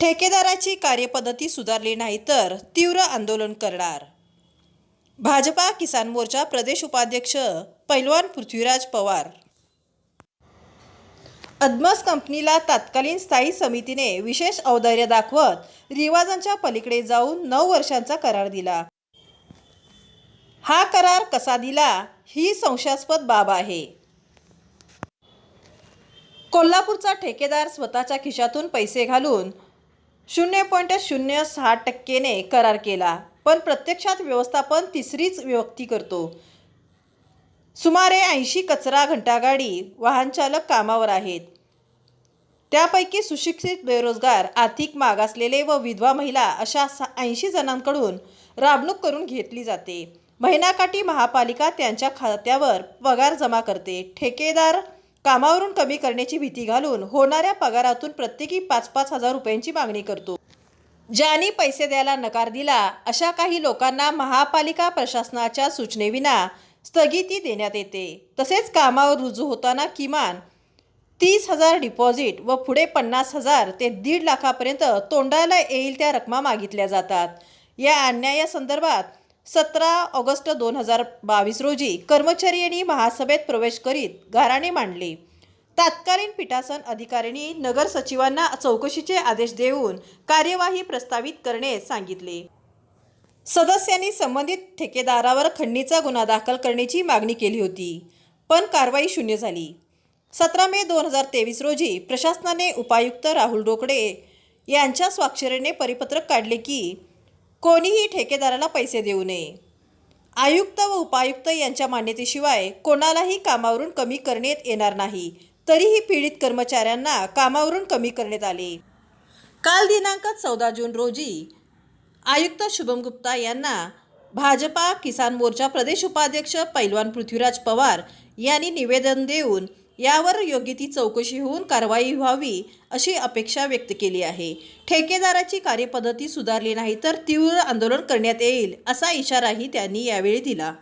ठेकेदाराची कार्यपद्धती सुधारली नाही तर तीव्र आंदोलन करणार. भाजपा किसान मोर्चा प्रदेश उपाध्यक्ष पैलवान पृथ्वीराज पवार. अदमस कंपनीला तत्कालीन स्थायी समितीने विशेष औदार्य दाखवत रिवाजांच्या पलीकडे जाऊन नऊ वर्षांचा करार दिला. हा करार कसा दिला ही संशयास्पद बाब आहे. कोल्हापूरचा ठेकेदार स्वतःच्या खिशातून पैसे घालून शून्य पॉईंट शून्य सहा टक्केने करार केला. पण प्रत्यक्षात व्यवस्थापन तिसरीच व्यक्ती करतो. सुमारे ऐंशी कचरा घंटागाडी वाहनचालक कामावर आहेत. त्यापैकी सुशिक्षित बेरोजगार आर्थिक मागासलेले व विधवा महिला अशा ऐंशी जणांकडून राबणूक करून घेतली जाते. महिनाकाठी महापालिका त्यांच्या खात्यावर पगार जमा करते. ठेकेदार कामावरून कमी करण्याची भीती घालून होणाऱ्या पगारातून प्रत्येकी पाच पाच हजार रुपयांची मागणी करतो. ज्यांनी पैसे द्यायला नकार दिला अशा काही लोकांना महापालिका प्रशासनाच्या सूचनेविना स्थगिती देण्यात येते. तसेच कामावर रुजू होताना किमान तीस हजार डिपॉझिट व पुढे पन्नास हजार ते दीड लाखापर्यंत तोंडाला येईल त्या रकमा मागितल्या जातात. या अन्यायासंदर्भात सतरा ऑगस्ट दोन हजार बावीस रोजी कर्मचारी यांनी महासभेत प्रवेश करीत गाराणे मांडले. तात्कालीन पीठासन अधिकाऱ्यांनी नगर सचिवांना चौकशीचे आदेश देऊन कार्यवाही प्रस्तावित करणे सांगितले. सदस्यांनी संबंधित ठेकेदारावर खंडणीचा गुन्हा दाखल करण्याची मागणी केली होती पण कारवाई शून्य झाली. सतरा मे दोन हजार तेवीस रोजी प्रशासनाने उपायुक्त राहुल रोकडे यांच्या स्वाक्षरीने परिपत्रक काढले की कोणीही ठेकेदाराला पैसे देऊ नये. आयुक्त व उपायुक्त यांच्या मान्यतेशिवाय कोणालाही कामावरून कमी करण्यात येणार नाही. तरीही पीडित कर्मचाऱ्यांना कामावरून कमी करण्यात आले. काल दिनांक चौदा जून रोजी आयुक्त शुभम गुप्ता यांना भाजपा किसान मोर्चा प्रदेश उपाध्यक्ष पैलवान पृथ्वीराज पवार यांनी निवेदन देऊन यावर योग्य ती चौकशी होऊन कारवाई व्हावी अशी अपेक्षा व्यक्त केली आहे. ठेकेदाराची कार्यपद्धती सुधारली नाही तर तीव्र आंदोलन करण्यात येईल असा इशाराही त्यांनी यावेळी दिला.